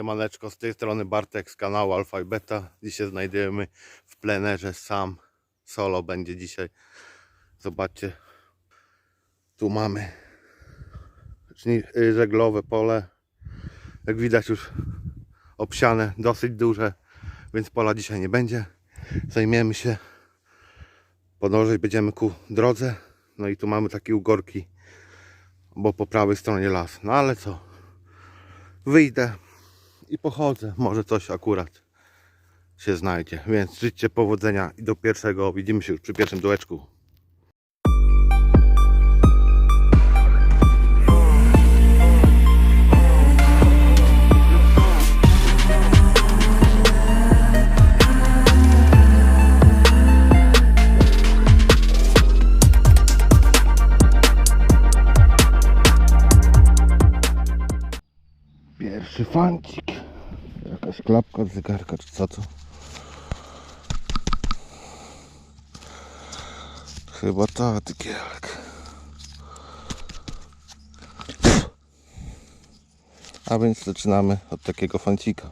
Siemaneczko, z tej strony Bartek z kanału Alfa i Beta. Dzisiaj znajdujemy w plenerze sam. Solo będzie dzisiaj. Zobaczcie. Tu mamy y, żeglowe pole. Jak widać już obsiane, dosyć duże, więc pola dzisiaj nie będzie. Zajmiemy się. Podążać będziemy ku drodze. No i tu mamy takie ugorki, bo po prawej stronie las. No ale co? Wyjdę i pochodzę. Może coś akurat się znajdzie. Więc życzcie powodzenia i do pierwszego. Widzimy się już przy pierwszym dołeczku. Pierwszy. Jakaś klapka od zegarka, czy co to? Chyba ta tykielek. A więc zaczynamy od takiego fancika.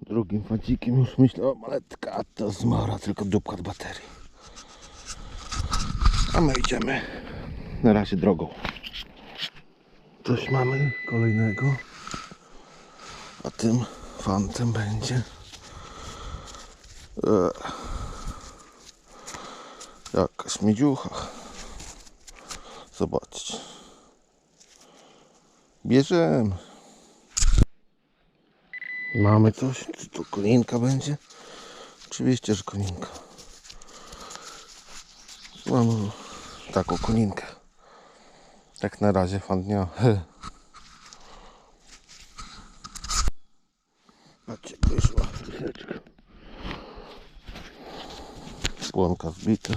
Drugim fancikiem już myślę, o maletka, to zmora, tylko dupka od baterii. A my idziemy na razie drogą. Coś mamy kolejnego. A tym fantem będzie. E, jakaś miedziucha. Zobaczcie. Bierzemy. Mamy coś? Czy to kolinka będzie? Oczywiście, że kolinka. Mamy taką kolinkę. Jak na razie fan dnia. Patrzcie, wyszła troszeczkę. Słonka zbita.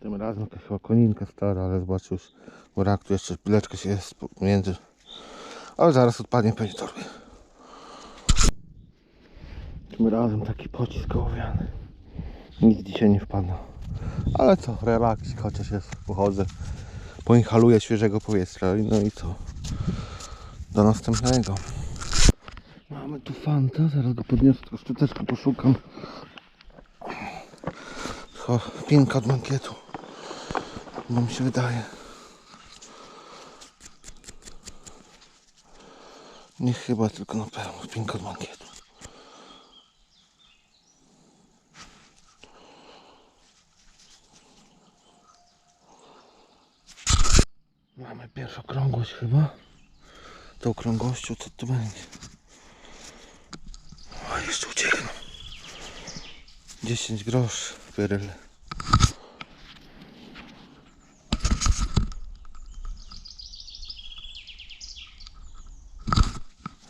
Tym razem jakaś chyba koninka stara, ale zobaczcie już brak tu jeszcze pileczka się jest pomiędzy. Ale zaraz odpadnie pewnie torby. Tym razem taki pocisk ołowiany. Nic dzisiaj nie wpadło. Ale co, relaks, chociaż jest, pochodzę. Poinhaluję świeżego powietrza. No i co? Do następnego. Mamy tu fanta, zaraz go podniosę, tylko szczoteczkę poszukam. Cho, pinka od mankietu. Bo mi się wydaje. Nie chyba, tylko na pewno pinka od mankietu. Mamy pierwszą okrągłość chyba. Tą okrągłością co to będzie? O, jeszcze uciekną. 10 groszy pyryle.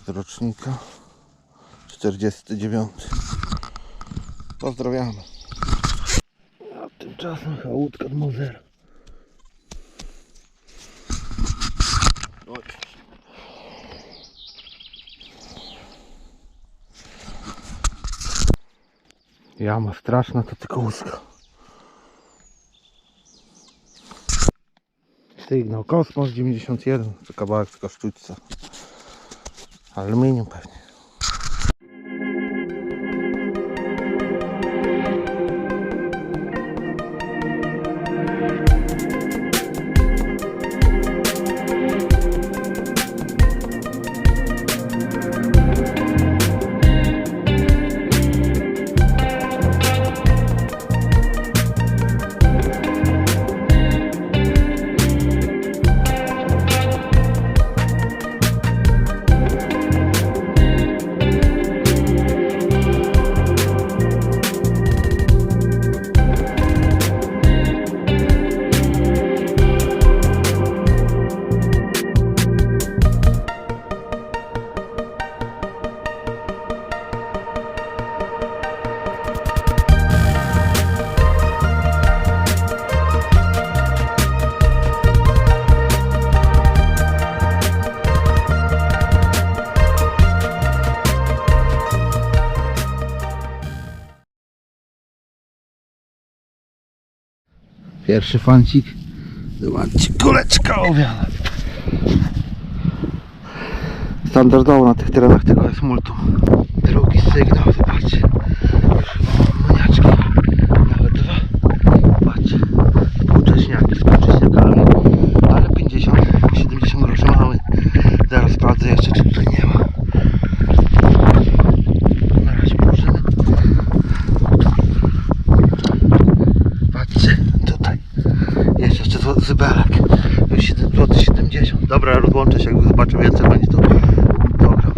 Z rocznika 49. Pozdrawiamy. A tymczasem chyba łódka od Mozera. Jama straszna to tylko łuska. Sygnał Kosmos 91, to kawałek tylko sztućca. Aluminium pewnie. Pierwszy fancik. Zobaczcie, kuleczka owiana. Standardowo na tych terenach tego jest multum. Drugi sygnał, zobaczcie. Już chyba mam. Nawet dwa. Zobaczcie. Współcześniaki współcześniakami. Ale 50, 70 groszy mamy. Zaraz sprawdzę jeszcze, czy tutaj nie ma. Na razie murzyny. Patrzcie, tutaj. Jest jeszcze zł- zybelek. Już 7 zł 70. Dobra, rozłączę się, jak zobaczę więcej, będzie to program.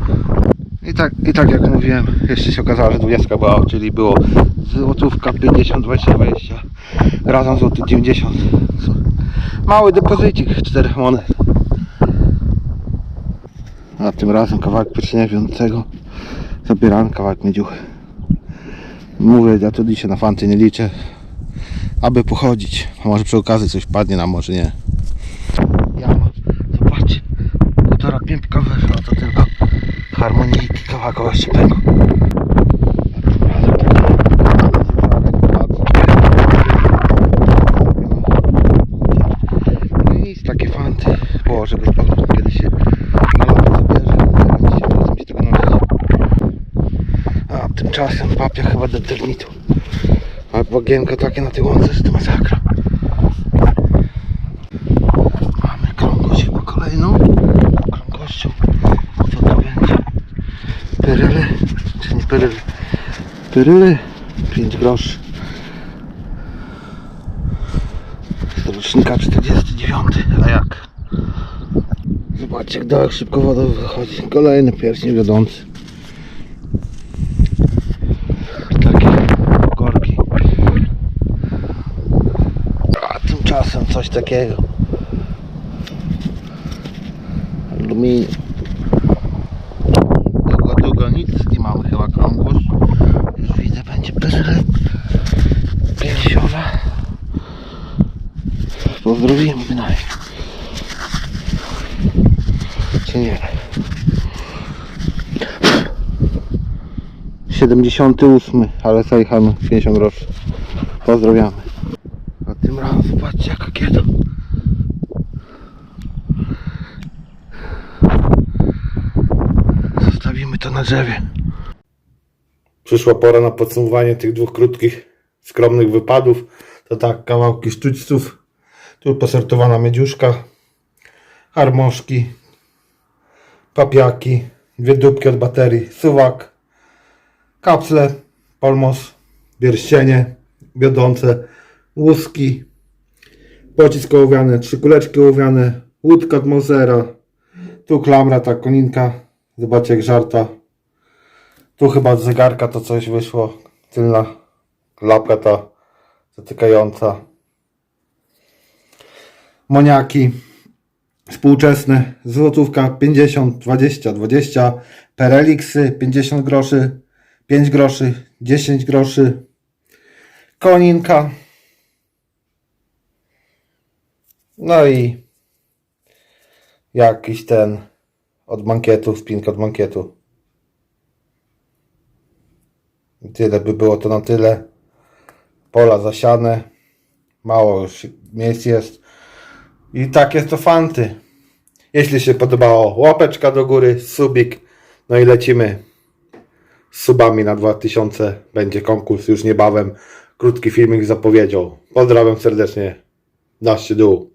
I tak, I tak jak mówiłem, jeszcze się okazało, że 20 była, czyli było złotówka 50, 20, 20. Razem złoty 90. Mały depozycik, 4 monet. A tym razem kawałek pierścienia wiącego. Zabieramy kawałek miedziuchy. Mówię, ja tu dzisiaj na fanty nie liczę. Aby pochodzić. A może przy okazji coś padnie nam, może nie. Jama. Zobaczcie. Półtora piępka weszła, to tylko harmonijki kawałek oszczepego. No i nic, takie fanty. Położę go o, kiedy się lato zabierze. Dzisiaj wracam się tego. A tymczasem papia chyba do termitu. A bagienka takie na tej łące, że to masakra. Mamy krągłość chyba kolejną. Krągłością. Co to będzie? Pyryle? Pyryle? Pyryle? 5 groszy. Z rocznika 49. A jak? Zobaczcie jak dołek szybko woda wychodzi. Kolejny pierścień wiodący. Takie korki. A tymczasem coś takiego. Aluminium. Długo, długo nic nie mamy chyba krągłość. Już widzę, będzie pyryle. Piersiowa. Pozdrowimy bynajmniej. Czy nie? 78, ale zajechamy 50 groszy. Pozdrawiamy. A tym razem zobaczcie jaka kieda. Zostawimy to na drzewie. Przyszła pora na podsumowanie tych dwóch krótkich, skromnych wypadów. To tak, kawałki sztućców. Tu posortowana miedziuszka, harmoszki, papiaki, dwie dupki od baterii, suwak, kapsle, polmos, pierścienie, wiodące, łuski, pocisk ołowiany, trzy kuleczki ołowiane, łódka od Mosera, tu klamra, ta koninka, zobaczcie jak żarta, tu chyba z zegarka to coś wyszło. Tylna klapka ta zatykająca. Moniaki współczesne. Złotówka 50, 20, 20. Pereliksy 50 groszy, 5 groszy, 10 groszy. Koninka. No i jakiś ten od mankietu, spinka od mankietu. I tyle by było to na tyle. Pola zasiane. Mało już miejsc jest. I tak jest to fanty. Jeśli się podobało, łapeczka do góry, subik. No i lecimy z subami na 2000. Będzie konkurs już niebawem. Krótki filmik z zapowiedzią. Pozdrawiam serdecznie. Nasz dół.